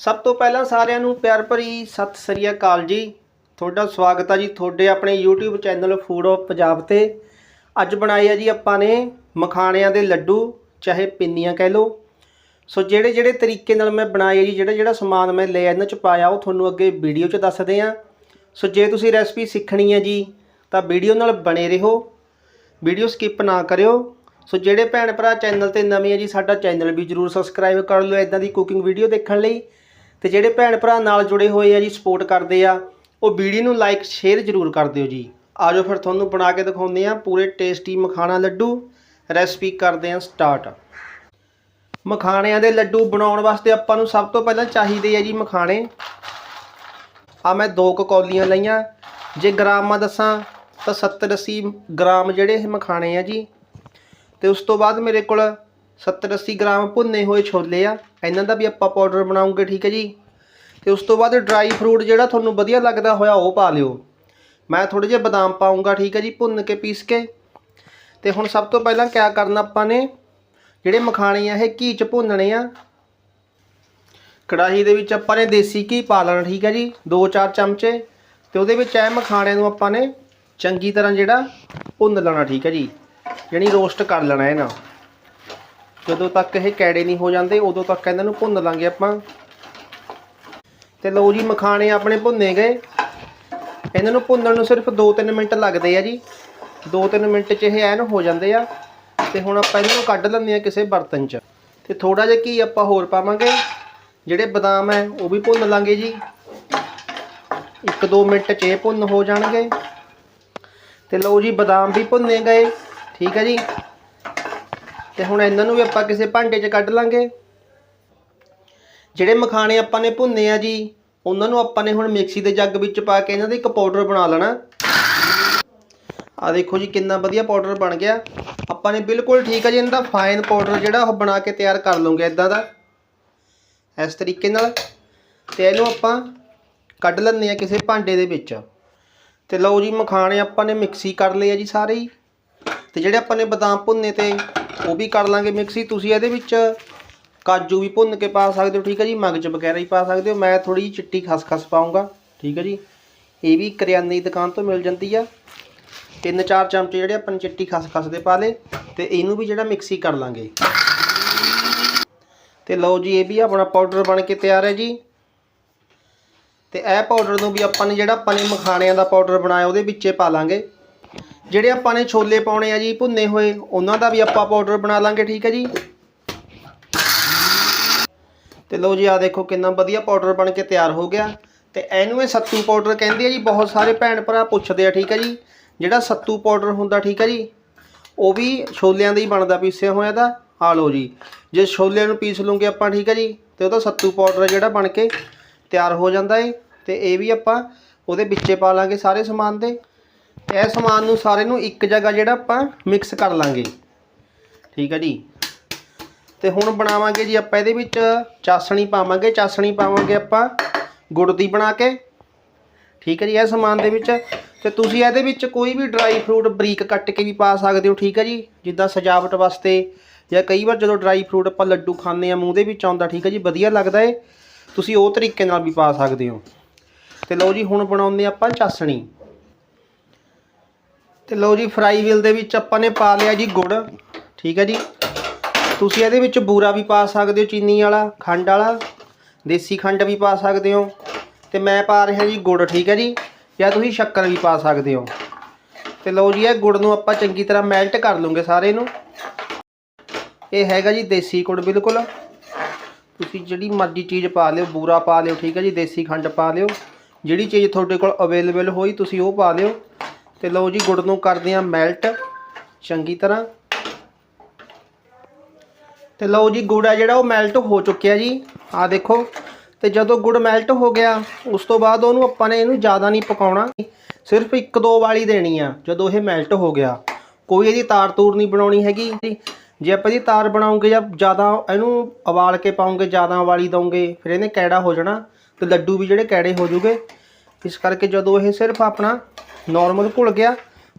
ਸਭ ਤੋਂ ਪਹਿਲਾਂ ਸਾਰਿਆਂ ਨੂੰ ਪਿਆਰ ਭਰੀ ਸਤਿ ਸ੍ਰੀ ਅਕਾਲ ਜੀ। ਤੁਹਾਡਾ ਸਵਾਗਤ ਹੈ ਜੀ ਤੁਹਾਡੇ ਆਪਣੇ YouTube channel food of Punjab ਤੇ। ਅੱਜ ਬਣਾਏ ਆ ਜੀ ਆਪਾਂ ਨੇ ਮਖਾਣਿਆਂ ਦੇ ਲੱਡੂ, ਚਾਹੇ ਪਿੰਨੀਆਂ ਕਹਿ ਲਓ। ਸੋ ਜਿਹੜੇ ਜਿਹੜੇ ਤਰੀਕੇ ਨਾਲ ਮੈਂ ਬਣਾਏ ਜੀ, ਜਿਹੜਾ ਜਿਹੜਾ ਸਮਾਨ ਮੈਂ ਲਿਆ ਇਹਨਾਂ ਚ ਪਾਇਆ, ਉਹ ਤੁਹਾਨੂੰ ਅੱਗੇ ਵੀਡੀਓ 'ਚ ਦੱਸਦੇ ਆ। ਸੋ ਜੇ ਤੁਸੀਂ ਰੈਸਪੀ ਸਿੱਖਣੀ ਹੈ ਜੀ, ਤਾਂ ਵੀਡੀਓ ਨਾਲ ਬਣੇ ਰਹੋ। ਵੀਡੀਓ ਸਕਿਪ ਨਾ ਕਰਿਓ। ਸੋ ਜਿਹੜੇ ਭੈਣ ਭਰਾ ਚੈਨਲ ਤੇ ਨਵੇਂ ਆ ਜੀ, ਸਾਡਾ ਚੈਨਲ ਵੀ ਜਰੂਰ ਸਬਸਕ੍ਰਾਈਬ ਕਰ ਲਿਓ ਇਦਾਂ ਦੀ ਕੁਕਿੰਗ ਵੀਡੀਓ ਦੇਖਣ ਲਈ। ਤੇ ਜਿਹੜੇ ਭੈਣ ਭਰਾ ਨਾਲ ਜੁੜੇ ਹੋਏ ਆ ਜੀ ਸਪੋਰਟ ਕਰਦੇ ਆ, ਉਹ ਵੀਡੀਓ ਨੂੰ ਲਾਈਕ ਸ਼ੇਅਰ ਜਰੂਰ ਕਰ ਦਿਓ ਜੀ। ਆਜੋ ਫਿਰ ਤੁਹਾਨੂੰ ਬਣਾ ਕੇ ਦਿਖਾਉਂਦੇ ਆ ਪੂਰੇ ਟੇਸਟੀ ਮਖਾਣਾ ਲੱਡੂ। ਰੈਸਪੀ ਕਰਦੇ ਆ ਸਟਾਰਟ ਮਖਾਣਿਆਂ ਦੇ ਲੱਡੂ ਬਣਾਉਣ ਵਾਸਤੇ ਆਪਾਂ ਨੂੰ ਸਭ ਤੋਂ ਪਹਿਲਾਂ ਚਾਹੀਦੇ ਆ ਜੀ ਮਖਾਣੇ। ਆ ਮੈਂ ਦੋ ਕੁ ਕੌਲੀਆਂ ਲਈਆਂ। ਜੇ ਗ੍ਰਾਮਾਂ ਦੱਸਾਂ ਤਾਂ 70 80 ਗ੍ਰਾਮ ਜਿਹੜੇ ਇਹ ਮਖਾਣੇ ਆ ਜੀ। ਤੇ ਉਸ ਤੋਂ ਬਾਅਦ ਮੇਰੇ ਕੋਲ 70 80 ਗ੍ਰਾਮ ਭੁੰਨੇ ਹੋਏ ਛੋਲੇ ਆ। ਇਹਨਾਂ ਦਾ ਵੀ ਆਪਾਂ ਪਾਊਡਰ ਬਣਾਉਂਗੇ, ਠੀਕ ਹੈ ਜੀ? ਤੇ ਉਸ ਤੋਂ ਬਾਅਦ ਡਰਾਈ ਫਰੂਟ ਜਿਹੜਾ ਤੁਹਾਨੂੰ ਵਧੀਆ ਲੱਗਦਾ ਹੋਇਆ ਉਹ ਪਾ ਲਿਓ। ਮੈਂ ਥੋੜੇ ਜਿਹੇ ਬਦਾਮ ਪਾਉਂਗਾ ਠੀਕ ਹੈ ਜੀ, ਭੁੰਨ ਕੇ ਪੀਸ ਕੇ। ਤੇ ਹੁਣ ਸਭ ਤੋਂ ਪਹਿਲਾਂ ਕਿਆ ਕਰਨਾ ਆਪਾਂ ਨੇ? ਜਿਹੜੇ ਮਖਾਣੇ ਆ, ਇਹ ਘੀ ਚ ਭੁੰਨਣੇ ਆ। ਕੜਾਹੀ ਦੇ ਵਿੱਚ ਆਪਾਂ ਨੇ ਦੇਸੀ ਘੀ ਪਾ ਲੈਣਾ, ਠੀਕ ਹੈ ਜੀ 2-4 ਚਮਚੇ। ਤੇ ਉਹਦੇ ਵਿੱਚ ਇਹ ਮਖਾਣਿਆਂ ਨੂੰ ਆਪਾਂ ਨੇ ਚੰਗੀ ਤਰ੍ਹਾਂ ਜਿਹੜਾ ਭੁੰਨ ਲੈਣਾ, ਠੀਕ ਹੈ ਜੀ। ਯਾਨੀ ਰੋਸਟ ਕਰ ਲੈਣਾ ਇਹਨਾਂ। ਜਦੋਂ ਤੱਕ ਇਹ ਕੈੜੇ ਨਹੀਂ ਹੋ ਜਾਂਦੇ, ਉਦੋਂ ਤੱਕ ਇਹਨਾਂ ਨੂੰ ਭੁੰਨ ਲਾਂਗੇ ਆਪਾਂ। ਤੇ ਲਓ ਜੀ, ਮਖਾਣੇ ਆਪਣੇ ਭੁੰਨੇ ਗਏ। ਇਹਨਾਂ ਨੂੰ ਭੁੰਨਣ ਨੂੰ ਸਿਰਫ 2-3 ਮਿੰਟ ਲੱਗਦੇ ਆ ਜੀ। 2-3 ਮਿੰਟ 'ਚ ਇਹ ਐਨ ਹੋ ਜਾਂਦੇ ਆ। ਤੇ ਹੁਣ ਆਪਾਂ ਇਹਨਾਂ ਨੂੰ ਕੱਢ ਲੈਂਦੇ ਆ ਕਿਸੇ ਬਰਤਨ 'ਚ। ਤੇ ਥੋੜਾ ਜਿਹਾ ਘੀ ਆਪਾਂ ਹੋਰ ਪਾਵਾਂਗੇ। ਜਿਹੜੇ ਬਦਾਮ ਹੈ, ਉਹ ਵੀ ਭੁੰਨ ਲਾਂਗੇ ਜੀ। 1-2 ਮਿੰਟ 'ਚ ਇਹ ਭੁੰਨ ਹੋ ਜਾਣਗੇ। ਤੇ ਲਓ ਜੀ, ਬਦਾਮ ਵੀ ਭੁੰਨੇ ਗਏ। ਠੀਕ ਹੈ ਜੀ। ਤੇ ਹੁਣ ਇਹਨਾਂ ਨੂੰ ਵੀ ਆਪਾਂ ਕਿਸੇ ਭਾਂਡੇ 'ਚ ਕੱਢ ਲਾਂਗੇ। ਜਿਹੜੇ ਮਖਾਣੇ ਆਪਾਂ ਨੇ ਭੁੰਨੇ ਆ ਜੀ, ਉਹਨਾਂ ਨੂੰ ਆਪਾਂ ਨੇ ਹੁਣ ਮਿਕਸੀ ਦੇ ਜੱਗ ਵਿੱਚ ਪਾ ਕੇ ਇਹਨਾਂ ਦਾ ਇੱਕ ਪਾਊਡਰ ਬਣਾ ਲੈਣਾ। ਆ ਦੇਖੋ ਜੀ ਕਿੰਨਾ ਵਧੀਆ ਪਾਊਡਰ ਬਣ ਗਿਆ। ਆਪਾਂ ਨੇ ਬਿਲਕੁਲ ਠੀਕ ਹੈ ਜੀ, ਇਹਨਾਂ ਦਾ ਫਾਈਨ ਪਾਊਡਰ ਜਿਹੜਾ ਉਹ ਬਣਾ ਕੇ ਤਿਆਰ ਕਰ ਲਵਾਂਗੇ ਇਦਾਂ ਦਾ। ਇਸ ਤਰੀਕੇ ਨਾਲ। ਤੇ ਇਹਨੂੰ ਆਪਾਂ ਕੱਢ ਲੈਂਦੇ ਆ ਕਿਸੇ ਭਾਂਡੇ ਦੇ ਵਿੱਚ। ਤੇ ਲਓ ਜੀ ਮਖਾਣੇ ਆਪਾਂ ਨੇ ਮਿਕਸੀ ਕਰ ਲਏ ਆ ਜੀ ਸਾਰੇ ਹੀ। ਤੇ ਜਿਹੜੇ ਆਪਾਂ ਨੇ ਬਦਾਮ ਭੁੰਨੇ ਤੇ ਉਹ ਵੀ ਕਰ ਲਾਂਗੇ ਮਿਕਸੀ ਤੁਸੀਂ ਇਹਦੇ ਵਿੱਚ ਕਾਜੂ ਵੀ ਭੁੰਨ ਕੇ ਪਾ ਸਕਦੇ ਹੋ, ਠੀਕ ਹੈ ਜੀ? ਮਗਜ ਵਗੈਰਾ ਹੀ ਪਾ ਸਕਦੇ ਹੋ। ਮੈਂ ਥੋੜੀ ਜਿਹੀ ਚਿੱਟੀ ਖਸਖਸ ਪਾਉਂਗਾ, ਠੀਕ ਹੈ ਜੀ? ਇਹ ਵੀ ਕਰਿਆਨੇ ਦੀ ਦੁਕਾਨ ਤੋਂ ਮਿਲ ਜਾਂਦੀ ਆ। ਤਿੰਨ ਚਾਰ ਚਮਚੇ ਜਿਹੜੇ ਆਪਾਂ ਚਿੱਟੀ ਖਸਖਸ ਦੇ ਪਾ ਲੇ ਤੇ ਇਹਨੂੰ ਵੀ ਜਿਹੜਾ ਮਿਕਸੀ ਕਰ ਲਾਂਗੇ। ਤੇ ਲਓ ਜੀ, ਇਹ ਵੀ ਆਪਣਾ ਪਾਊਡਰ ਬਣ ਕੇ ਤਿਆਰ ਹੈ ਜੀ। ਤੇ ਇਹ ਪਾਊਡਰ ਨੂੰ ਵੀ ਆਪਾਂ ਨੇ ਜਿਹੜਾ ਆਪਾਂ ਨੇ ਮਖਾਣਿਆਂ ਦਾ ਪਾਊਡਰ ਬਣਾਇਆ, ਉਹਦੇ ਵਿੱਚੇ ਪਾ ਲਾਂਗੇ। ਜਿਹੜੇ ਆਪਾਂ ਨੇ ਛੋਲੇ ਪਾਉਣੇ ਆ ਜੀ, ਭੁੰਨੇ ਹੋਏ, ਉਹਨਾਂ ਦਾ ਵੀ ਆਪਾਂ ਪਾਊਡਰ ਬਣਾ ਲਾਂਗੇ, ਠੀਕ ਹੈ ਜੀ? ਤੇ ਲਓ ਜੀ ਆ ਦੇਖੋ ਕਿੰਨਾ ਵਧੀਆ ਪਾਊਡਰ ਬਣ ਕੇ ਤਿਆਰ ਹੋ ਗਿਆ। ਤੇ ਇਹਨੂੰ ਇਹ ਸੱਤੂ ਪਾਊਡਰ ਕਹਿੰਦੇ ਆ ਜੀ, ਬਹੁਤ ਸਾਰੇ ਭੈਣ ਭਰਾ ਪੁੱਛਦੇ ਆ, ਠੀਕ ਹੈ ਜੀ? ਜਿਹੜਾ ਸੱਤੂ ਪਾਊਡਰ ਹੁੰਦਾ, ਠੀਕ ਹੈ ਜੀ? ਉਹ ਵੀ ਛੋਲਿਆਂ ਦਾ ਹੀ ਬਣਦਾ, ਪੀਸਿਆ ਹੋਇਆ ਦਾ। ਆ ਲਓ ਜੀ, ਜੇ ਛੋਲਿਆਂ ਨੂੰ ਪੀਸ ਲੂਗੇ ਆਪਾਂ, ਠੀਕ ਹੈ ਜੀ? ਤੇ ਉਹਦਾ ਸੱਤੂ ਪਾਊਡਰ ਜਿਹੜਾ ਬਣ ਕੇ ਤਿਆਰ ਹੋ ਜਾਂਦਾ ਏ। ਤੇ ਇਹ ਵੀ ਆਪਾਂ ਉਹਦੇ ਵਿੱਚੇ ਪਾ ਲਾਂਗੇ ਸਾਰੇ ਸਮਾਨ ਦੇ। ਇਹ ਸਮਾਨ ਨੂੰ ਸਾਰੇ ਨੂੰ ਇੱਕ ਜਗ੍ਹਾ ਜਿਹੜਾ ਆਪਾਂ ਮਿਕਸ ਕਰ ਲਾਂਗੇ। ਠੀਕ ਹੈ ਜੀ। ਤੇ ਹੁਣ ਬਣਾਵਾਂਗੇ ਜੀ ਆਪਾਂ ਇਹਦੇ ਵਿੱਚ ਚਾਸਣੀ ਪਾਵਾਂਗੇ। ਚਾਸਣੀ ਪਾਵਾਂਗੇ ਆਪਾਂ ਗੁੜ ਦੀ ਬਣਾ ਕੇ। ਠੀਕ ਹੈ ਜੀ, ਇਹ ਸਮਾਨ ਦੇ ਵਿੱਚ। ਤੇ ਤੁਸੀਂ ਇਹਦੇ ਵਿੱਚ ਕੋਈ ਵੀ ਡਰਾਈ ਫਰੂਟ ਬਰੀਕ ਕੱਟ ਕੇ ਵੀ ਪਾ ਸਕਦੇ ਹੋ, ਠੀਕ ਹੈ ਜੀ। ਜਿੱਦਾਂ ਸਜਾਵਟ ਵਾਸਤੇ ਜਾਂ ਕਈ ਵਾਰ ਜਦੋਂ ਡਰਾਈ ਫਰੂਟ ਆਪਾਂ ਲੱਡੂ ਖਾਂਦੇ ਆ ਮੂੰਹ ਦੇ ਵਿੱਚ ਆਉਂਦਾ, ਠੀਕ ਹੈ ਜੀ, ਵਧੀਆ ਲੱਗਦਾ ਏ। ਤੁਸੀਂ ਉਹ ਤਰੀਕੇ ਨਾਲ ਵੀ ਪਾ ਸਕਦੇ ਹੋ। ਤੇ ਲਓ ਜੀ, ਹੁਣ ਬਣਾਉਂਦੇ ਆਪਾਂ ਚਾਸਣੀ। ਤੇ ਲਓ ਜੀ ਫਰਾਈ ਵੀਲ ਦੇ ਵਿੱਚ ਆਪਾਂ ਨੇ ਪਾ ਲਿਆ ਜੀ ਗੁੜ। ਠੀਕ ਹੈ ਜੀ। ਤੁਸੀਂ ਇਹਦੇ ਵਿੱਚ ਬੂਰਾ ਵੀ ਪਾ ਸਕਦੇ ਹੋ, ਚੀਨੀ ਵਾਲਾ, ਖੰਡ ਵਾਲਾ, ਦੇਸੀ ਖੰਡ ਵੀ ਪਾ ਸਕਦੇ ਹੋ। ਤੇ ਮੈਂ ਪਾ ਰਿਹਾ ਜੀ ਗੁੜ, ਠੀਕ ਹੈ ਜੀ। ਜਾਂ ਤੁਸੀਂ ਸ਼ੱਕਰ ਵੀ ਪਾ ਸਕਦੇ ਹੋ। ਤੇ ਲਓ ਜੀ, ਇਹ ਗੁੜ ਨੂੰ ਆਪਾਂ ਚੰਗੀ ਤਰ੍ਹਾਂ ਮੈਲਟ ਕਰ ਲਵਾਂਗੇ ਸਾਰੇ ਨੂੰ। ਇਹ ਹੈਗਾ ਜੀ ਦੇਸੀ ਗੁੜ, ਬਿਲਕੁਲ। ਤੁਸੀਂ ਜਿਹੜੀ ਮਰਜ਼ੀ ਚੀਜ਼ ਪਾ ਲਿਓ, ਬੂਰਾ ਪਾ ਲਿਓ, ਠੀਕ ਹੈ ਜੀ, ਦੇਸੀ ਖੰਡ ਪਾ ਲਿਓ। ਜਿਹੜੀ ਚੀਜ਼ ਤੁਹਾਡੇ ਕੋਲ ਅਵੇਲੇਬਲ ਹੋਈ, ਤੁਸੀਂ ਉਹ ਪਾ ਲਿਓ। ਤੇ ਲਓ ਜੀ, ਗੁੜ ਨੂੰ ਕਰਦੇ ਆ ਮੈਲਟ ਚੰਗੀ ਤਰ੍ਹਾਂ। ਤੇ ਲਓ ਜੀ, ਗੁੜ ਆ ਜਿਹੜਾ, ਉਹ ਮੈਲਟ ਹੋ ਚੁੱਕਿਆ ਜੀ। ਆ ਦੇਖੋ, ਤੇ ਜਦੋਂ ਗੁੜ ਮੈਲਟ ਹੋ ਗਿਆ, ਉਸ ਤੋਂ ਬਾਅਦ ਉਹਨੂੰ ਆਪਾਂ ਨੇ ਇਹਨੂੰ ਜ਼ਿਆਦਾ ਨਹੀਂ ਪਕਾਉਣਾ। ਸਿਰਫ ਇੱਕ ਦੋ ਵਾਲੀ ਦੇਣੀ ਆ, ਜਦੋਂ ਇਹ ਮੈਲਟ ਹੋ ਗਿਆ। ਕੋਈ ਇਹਦੀ ਤਾਰ ਤੂਰ ਨਹੀਂ ਬਣਾਉਣੀ ਹੈਗੀ ਜੇ। ਆਪਾਂ ਇਹਦੀ ਤਾਰ ਬਣਾਉਂਗੇ ਜਾਂ ਜ਼ਿਆਦਾ ਇਹਨੂੰ ਉਬਾਲ ਕੇ ਪਾਉਂਗੇ, ਜ਼ਿਆਦਾ ਉਬਾਲੀ ਦਵਾਂਗੇ ਫਿਰ ਇਹਨੇ ਕੈੜਾ ਹੋ ਜਾਣਾ ਤੇ ਲੱਡੂ ਵੀ ਜਿਹੜੇ ਕੈੜੇ ਹੋ ਜੂਗੇ। ਇਸ ਕਰਕੇ ਜਦੋਂ ਇਹ ਸਿਰਫ ਆਪਣਾ ਨਾਰਮਲ ਘੁਲ ਗਿਆ,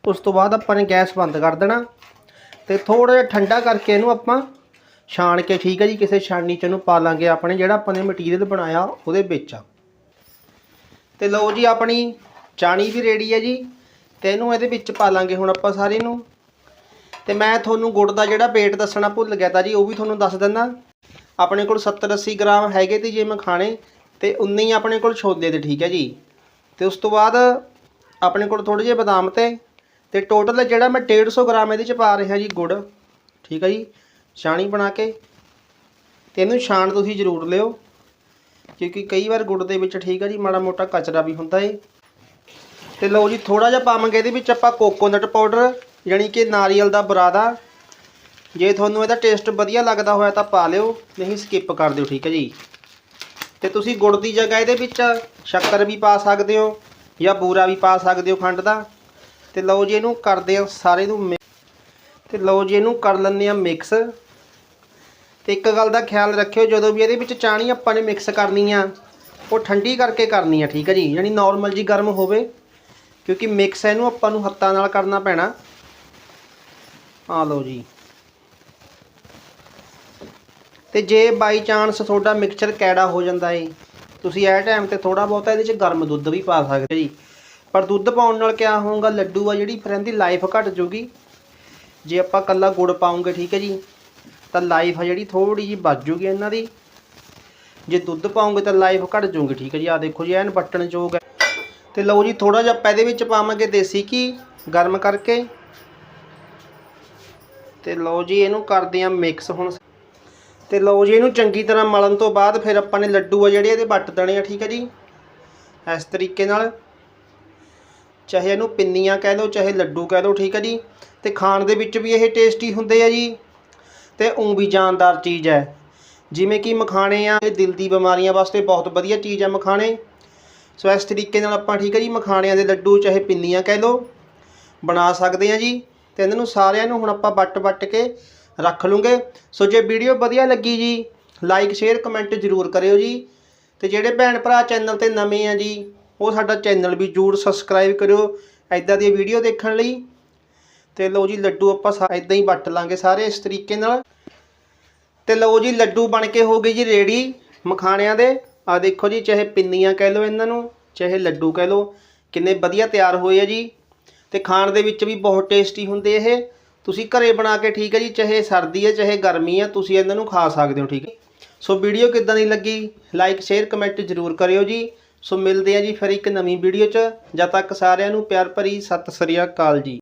ਉਸ ਤੋਂ ਬਾਅਦ ਆਪਾਂ ਨੇ ਗੈਸ ਬੰਦ ਕਰ ਦੇਣਾ ਤੇ ਥੋੜਾ ਜਿਹਾ ਠੰਡਾ ਕਰਕੇ ਇਹਨੂੰ ਆਪਾਂ ਛਾਣ ਕੇ, ਠੀਕ ਹੈ ਜੀ, ਕਿਸੇ ਛਾਣਨੀ ਚ ਇਹਨੂੰ ਪਾ ਲਾਂਗੇ ਆਪਣੇ, ਜਿਹੜਾ ਆਪਾਂ ਨੇ ਮਟੀਰੀਅਲ ਬਣਾਇਆ ਉਹਦੇ ਵਿੱਚ ਤੇ ਲਓ ਜੀ, ਆਪਣੀ ਚਾਣੀ ਵੀ ਰੈਡੀ ਹੈ ਜੀ, ਤੇ ਇਹਨੂੰ ਇਹਦੇ ਵਿੱਚ ਪਾ ਲਾਂਗੇ ਹੁਣ ਆਪਾਂ ਸਾਰੇ ਨੂੰ। ਤੇ ਮੈਂ ਤੁਹਾਨੂੰ ਗੁੜ ਦਾ ਜਿਹੜਾ weight ਦੱਸਣਾ ਭੁੱਲ ਗਿਆ ਤਾਂ ਜੀ, ਉਹ ਵੀ ਤੁਹਾਨੂੰ ਦੱਸ ਦਿੰਦਾ। ਆਪਣੇ ਕੋਲ 70 80 ਗ੍ਰਾਮ ਹੈਗੇ ਤੇ ਜੇ ਮੈਂ ਖਾਣੇ, ਤੇ ਉਨੇ ਹੀ ਆਪਣੇ ਕੋਲ ਛੋਲੇ ਤੇ ਠੀਕ ਹੈ ਜੀ। ਤੇ ਉਸ ਤੋਂ ਬਾਅਦ ਆਪਣੇ ਕੋਲ ਥੋੜੇ ਜਿਹੇ ਬਦਾਮ ਤੇ ਤੇ ਟੋਟਲ ਜਿਹੜਾ ਮੈਂ 150 ਗ੍ਰਾਮ ਇਹਦੇ ਚ ਪਾ ਰਿਹਾ ਜੀ ਗੁੜ, ਠੀਕ ਹੈ ਜੀ, ਛਾਣੀ ਬਣਾ ਕੇ ਤੇ ਇਹਨੂੰ ਛਾਣ ਤੁਸੀਂ ਜ਼ਰੂਰ ਲਿਓ, ਕਿਉਂਕਿ ਕਈ ਵਾਰ ਗੁੜ ਦੇ ਵਿੱਚ ਠੀਕ ਹੈ ਜੀ, ਮਾੜਾ ਮੋਟਾ ਕਚਰਾ ਵੀ ਹੁੰਦਾ ਏ। ਤੇ ਲਓ ਜੀ ਥੋੜਾ ਜਿਹਾ ਪਾਵਾਂਗੇ ਇਹਦੇ ਵਿੱਚ ਆਪਾਂ ਕੋਕੋਨਟ ਪਾਊਡਰ ਯਾਨੀ ਕਿ ਨਾਰੀਅਲ ਦਾ ਬੁਰਾਦਾ। ਜੇ ਤੁਹਾਨੂੰ ਇਹਦਾ ਟੇਸਟ ਵਧੀਆ ਲੱਗਦਾ ਹੋਇਆ ਤਾਂ ਪਾ ਲਿਓ, ਨਹੀਂ ਸਕਿਪ ਕਰ ਦਿਓ, ਠੀਕ ਹੈ ਜੀ। ਤੇ ਤੁਸੀਂ ਗੁੜ ਦੀ ਜਗ੍ਹਾ ਇਹਦੇ ਵਿੱਚ ਸ਼ੱਕਰ ਵੀ ਪਾ ਸਕਦੇ ਹੋ। ਜਾਂ ਬੂਰਾ ਵੀ ਪਾ ਸਕਦੇ ਹੋ ਖੰਡ ਦਾ। ਤੇ ਲਓ ਜੀ ਇਹਨੂੰ ਕਰਦੇ ਆ ਸਾਰੇ ਨੂੰ ਮਿ- ਤੇ ਲਓ ਜੀ ਇਹਨੂੰ ਕਰ ਲੈਂਦੇ ਆ ਮਿਕਸ ਤੇ ਇੱਕ ਗੱਲ ਦਾ ਖਿਆਲ ਰੱਖਿਓ, ਜਦੋਂ ਵੀ ਇਹਦੇ ਵਿੱਚ ਚਾਣੀ ਆਪਾਂ ਨੇ ਮਿਕਸ ਕਰਨੀ ਆ, ਉਹ ਠੰਡੀ ਕਰਕੇ ਕਰਨੀ ਆ, ਠੀਕ ਹੈ ਜੀ? ਯਾਨੀ ਨਾਰਮਲ ਜੀ ਗਰਮ ਹੋਵੇ, ਕਿਉਂਕਿ ਮਿਕਸ ਇਹਨੂੰ ਆਪਾਂ ਨੂੰ ਹੱਥਾਂ ਨਾਲ ਕਰਨਾ ਪੈਣਾ। ਆ ਲਓ ਜੀ। ਤੇ ਜੇ ਬਾਈ ਚਾਂਸ ਤੁਹਾਡਾ ਮਿਕਸਚਰ ਕੈੜਾ ਹੋ ਜਾਂਦਾ ਏ ਤੁਸੀਂ ਇਹ ਟਾਈਮ ਤੇ ਥੋੜਾ ਬਹੁਤਾ ਇਹਦੇ ਚ ਗਰਮ ਦੁੱਧ ਵੀ ਪਾ ਸਕਦੇ ਜੀ। ਪਰ ਦੁੱਧ ਪਾਉਣ ਨਾਲ ਕਿਆ ਹੋਊਗਾ, ਲੱਡੂ ਆ ਜਿਹੜੀ ਫਿਰ ਇਹਦੀ ਲਾਈਫ ਘਟ ਜੂਗੀ ਜੇ ਆਪਾਂ ਕੱਲਾ ਗੁੜ ਪਾਉਂਗੇ, ਠੀਕ ਹੈ ਜੀ, ਤਾਂ ਲਾਈਫ ਆ ਜਿਹੜੀ ਥੋੜੀ ਜੀ ਵੱਧ ਜੂਗੀ ਇਹਨਾਂ ਦੀ। ਜੇ ਦੁੱਧ ਪਾਉਂਗੇ ਤਾਂ ਲਾਈਫ ਘਟ ਜਾਊਗੀ, ਠੀਕ ਹੈ ਜੀ। ਆ ਦੇਖੋ ਜੀ, ਐਨ ਬਟਨ ਯੋਗ ਹੈ। ਤੇ ਲਓ ਜੀ ਥੋੜਾ ਜਿਹਾ ਆਪਾਂ ਇਹਦੇ ਵਿੱਚ ਪਾਵਾਂਗੇ ਦੇਸੀ ਘੀ, ਗਰਮ ਕਰਕੇ। ਤੇ ਲਓ ਜੀ, ਇਹਨੂੰ ਕਰਦੇ ਆ ਮਿਕਸ ਹੁਣ। ਤੇ ਲਓ ਜੀ, ਇਹਨੂੰ ਚੰਗੀ ਤਰ੍ਹਾਂ ਮਲਣ ਤੋਂ ਬਾਅਦ ਫਿਰ ਆਪਾਂ ਨੇ ਲੱਡੂ ਆ ਜਿਹੜੇ ਇਹਦੇ ਵੱਟ ਦੇਣੇ ਆ, ਠੀਕ ਹੈ ਜੀ? ਇਸ ਤਰੀਕੇ ਨਾਲ। ਚਾਹੇ ਇਹਨੂੰ ਪਿੰਨੀਆਂ ਕਹਿ ਲਓ, ਚਾਹੇ ਲੱਡੂ ਕਹਿ ਲਓ, ਠੀਕ ਹੈ ਜੀ? ਤੇ ਖਾਣ ਦੇ ਵਿੱਚ ਵੀ ਇਹ ਟੇਸਟੀ ਹੁੰਦੇ ਆ ਜੀ। ਤੇ ਉਂ ਵੀ ਜਾਨਦਾਰ ਚੀਜ਼ ਹੈ। ਜਿਵੇਂ ਕਿ ਮਖਾਣੇ ਆ, ਇਹ ਦਿਲ ਦੀ ਬਿਮਾਰੀਆਂ ਵਾਸਤੇ ਬਹੁਤ ਵਧੀਆ ਚੀਜ਼ ਆ ਮਖਾਣੇ। ਸੋ ਇਸ ਤਰੀਕੇ ਨਾਲ ਆਪਾਂ, ਠੀਕ ਹੈ ਜੀ, ਮਖਾਣਿਆਂ ਦੇ ਲੱਡੂ ਚਾਹੇ ਪਿੰਨੀਆਂ ਕਹਿ ਲਓ, ਬਣਾ ਸਕਦੇ ਆ ਜੀ। ਤੇ ਇਹਨਾਂ ਨੂੰ ਸਾਰਿਆਂ ਨੂੰ ਹੁਣ ਆਪਾਂ ਵੱਟ ਵੱਟ ਕੇ ਰੱਖ ਲੂੰਗੇ। ਸੋ ਜੇ ਵੀਡੀਓ ਵਧੀਆ ਲੱਗੀ ਜੀ ਲਾਈਕ ਸ਼ੇਅਰ ਕਮੈਂਟ ਜ਼ਰੂਰ ਕਰਿਓ ਜੀ। ਤੇ ਜਿਹੜੇ ਭੈਣ ਭਰਾ ਚੈਨਲ ਤੇ ਨਵੇਂ ਆ ਜੀ, ਉਹ ਸਾਡਾ ਚੈਨਲ ਵੀ ਜ਼ਰੂਰ ਸਬਸਕ੍ਰਾਈਬ ਕਰਿਓ ਐਦਾਂ ਦੀ ਵੀਡੀਓ ਦੇਖਣ ਲਈ। ਤੇ ਲਓ ਜੀ, ਲੱਡੂ ਆਪਾਂ ਐਦਾਂ ਹੀ ਵੱਟ ਲਾਂਗੇ ਸਾਰੇ ਇਸ ਤਰੀਕੇ ਨਾਲ। ਤੇ ਲਓ ਜੀ, ਲੱਡੂ ਬਣ ਕੇ ਹੋ ਗਏ ਜੀ ਰੈਡੀ ਮਖਾਣਿਆਂ ਦੇ। ਆ ਦੇਖੋ ਜੀ, ਚਾਹੇ ਪਿੰਨੀਆਂ ਕਹਿ ਲਓ ਇਹਨਾਂ ਨੂੰ, ਚਾਹੇ ਲੱਡੂ ਕਹਿ ਲਓ, ਕਿੰਨੇ ਵਧੀਆ ਤਿਆਰ ਹੋਏ ਆ ਜੀ। ਤੇ ਖਾਣ ਦੇ ਵਿੱਚ ਵੀ ਬਹੁਤ ਟੇਸਟੀ ਹੁੰਦੇ ਇਹ। ਤੁਸੀਂ ਘਰੇ ਬਣਾ ਕੇ ਠੀਕ ਹੈ ਜੀ, ਚਾਹੇ ਸਰਦੀ ਹੈ, ਚਾਹੇ ਗਰਮੀ ਹੈ, ਤੁਸੀਂ ਇਹਨਾਂ ਨੂੰ ਖਾ ਸਕਦੇ ਹੋ, ਠੀਕ ਹੈ ਸੋ ਵੀਡੀਓ ਕਿੱਦਾਂ ਦੀ ਲੱਗੀ? ਲਾਈਕ ਸ਼ੇਅਰ ਕਮੈਂਟ ਜ਼ਰੂਰ ਕਰਿਓ ਜੀ। ਸੋ ਮਿਲਦੇ ਆ ਜੀ ਫਿਰ ਇੱਕ ਨਵੀਂ ਵੀਡੀਓ 'ਚ। ਜਦ ਤੱਕ ਸਾਰਿਆਂ ਨੂੰ ਪਿਆਰ ਭਰੀ ਸਤਿ ਸ੍ਰੀ ਅਕਾਲ ਜੀ।